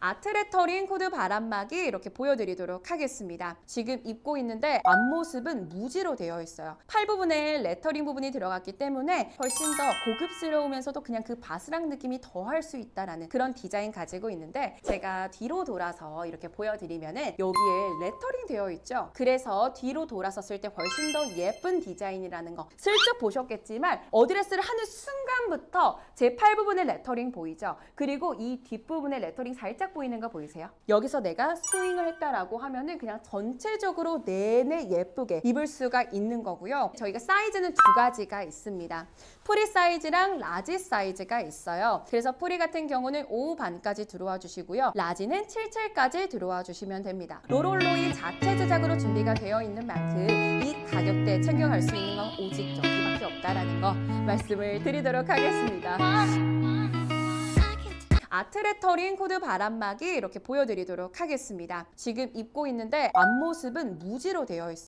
아트레터링 코드 바람막이 이렇게 보여드리도록 하겠습니다. 지금 입고 있는데 앞모습은 무지로 되어 있어요. 팔 부분에 레터링 부분이 들어갔기 때문에 훨씬 더 고급스러우면서도 그냥 그 바스락 느낌이 더할 수 있다라는 그런 디자인 가지고 있는데 제가 뒤로 돌아서 이렇게 보여드리면은 여기에 레터링 되어 있죠. 그래서 뒤로 돌아섰을 때 훨씬 더 예쁜 디자인이라는 거 슬쩍 보셨겠지만 어드레스를 하는 순간부터 제 팔 부분에 레터링 보이죠? 그리고 이 뒷부분에 레터링 살짝 보이는 거 보이세요? 여기서 내가 스윙을 했다라고 하면은 그냥 전체적으로 내내 예쁘게 입을 수가 있는 거고요. 저희가 사이즈는 두 가지가 있습니다. 프리 사이즈랑 라지 사이즈가 있어요. 그래서 프리 같은 경우는 오후 반까지 들어와 주시고요. 라지는 77까지 들어와 주시면 됩니다. 로롤로이 자체 제작으로 준비가 되어 있는 만큼 이 가격대에 챙겨갈 수 있는 건 오직 저기밖에 없다라는 거 말씀을 드리도록 하겠습니다. 아트레터링 코드 바람막이 이렇게 보여드리도록 하겠습니다. 지금 입고 있는데 앞모습은 무지로 되어 있어요.